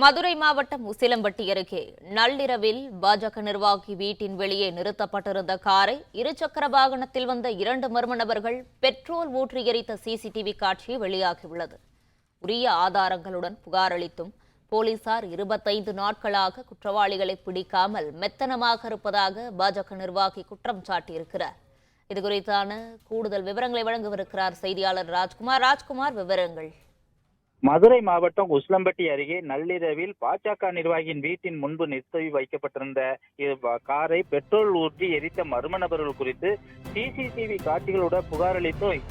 மதுரை மாவட்டம் உசிலம்பட்டி அருகே நள்ளிரவில் பாஜக நிர்வாகி வீட்டின் வெளியே நிறுத்தப்பட்டிருந்த காரை இருசக்கர வாகனத்தில் வந்த இரண்டு மர்ம நபர்கள் பெட்ரோல் ஊற்றி எரித்த சிசிடிவி காட்சி வெளியாகியுள்ளது. உரிய ஆதாரங்களுடன் புகார் அளித்தும் போலீசார் இருபத்தைந்து நாட்களாக குற்றவாளிகளை பிடிக்காமல் மெத்தனமாக இருப்பதாக பாஜக நிர்வாகி குற்றம் சாட்டியிருக்கிறார். இதுகுறித்தான கூடுதல் விவரங்களை வழங்கவிருக்கிறார் செய்தியாளர் ராஜ்குமார். ராஜ்குமார் விவரங்கள். மதுரை மாவட்டம் உஸ்லம்பட்டி அருகே நள்ளிரவில் பாஜக நிர்வாகியின் வீட்டின் முன்பு நிறுத்தி வைக்கப்பட்டிருந்த காரை பெட்ரோல் ஊற்றி எரித்த மர்ம நபர்கள் குறித்து சிசிடிவி காட்சிகளோட புகார் அளித்தும்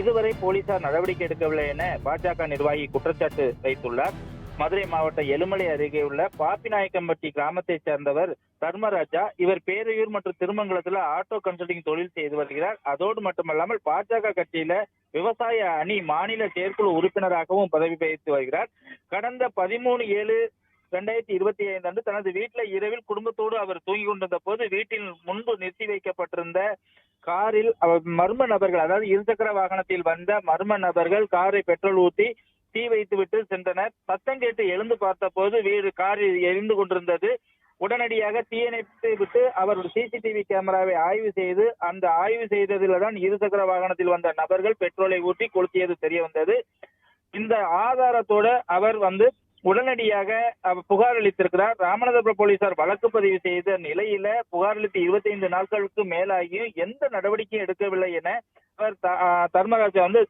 இதுவரை போலீசார் நடவடிக்கை எடுக்கவில்லை என பாஜக நிர்வாகி குற்றச்சாட்டு வைத்துள்ளார். மதுரை மாவட்டம் எலுமலை அருகே உள்ள பாப்பிநாயக்கம்பட்டி கிராமத்தைச் சேர்ந்தவர் தர்மராஜா. இவர் பேரையூர் மற்றும் திருமங்கலத்துல ஆட்டோ கன்சல்டிங் தொழில் செய்து வருகிறார். அதோடு மட்டுமல்லாமல் பாஜக கட்சியில விவசாய அணி மாநில செயற்குழு உறுப்பினராகவும் பதவி வகித்து வருகிறார். கடந்த பதிமூணு ஏழு ரெண்டாயிரத்தி இருபத்தி ஐந்து அன்று தனது வீட்டில் இரவில் குடும்பத்தோடு அவர் தூங்கி கொண்டிருந்த போது வீட்டில் முன்பு நிறுத்தி வைக்கப்பட்டிருந்த காரில் அவர் மர்ம நபர்கள் அதாவது இருசக்கர வாகனத்தில் வந்த மர்ம நபர்கள் காரை பெட்ரோல் ஊற்றி தீ வைத்துவிட்டு சென்றனர். சத்தம் கேட்டு எழுந்து பார்த்தபோது வீடு கார் எரிந்து கொண்டிருந்தது. உடனடியாக தீயணைத்து விட்டு அவர் சிசிடிவி கேமராவை ஆய்வு செய்து அந்த ஆய்வு செய்ததில் தான் இருசக்கர வாகனத்தில் வந்த நபர்கள் பெட்ரோலை ஊற்றி கொளுத்தியது தெரிய வந்தது. இந்த ஆதாரத்தோட அவர் வந்து உடனடியாக புகார் அளித்திருக்கிறார். ராமநாதபுரம் போலீசார் வழக்கு பதிவு செய்த நிலையில புகார் அளித்து இருபத்தைந்து நாட்களுக்கு மேலாகியும் எந்த நடவடிக்கையும் எடுக்கவில்லை என தர்மராஜ் வந்து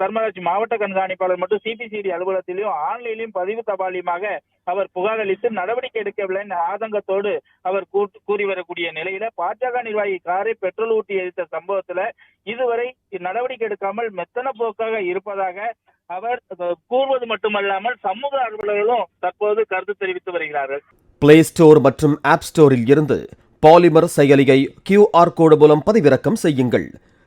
தர்மராஜ் மாவட்ட கண்காணிப்பாளர் மற்றும் சிபிசிடி அலுவலகத்திலும் ஆன்லைனிலும் பதிவு தபாலியமாக அவர் புகார் அளித்து நடவடிக்கை எடுக்கவில்லை என்ற ஆதங்கத்தோடு அவர் கூறி வரக்கூடிய நிலையில பாஜக நிர்வாகி காரை பெட்ரோல் ஊட்டி எரித்த சம்பவத்துல இதுவரை நடவடிக்கை எடுக்காமல் மெத்தன போக்காக இருப்பதாக அவர் கூறுவது மட்டுமல்லாமல் சமூக அலுவலர்களும் தற்போது கருத்து தெரிவித்து வருகிறார்கள். பிளே ஸ்டோர் மற்றும் ஆப் ஸ்டோரில் இருந்து பாலிமர் செயலியை கியூஆர் கோடு மூலம் பதிவிறக்கம் செய்யுங்கள்.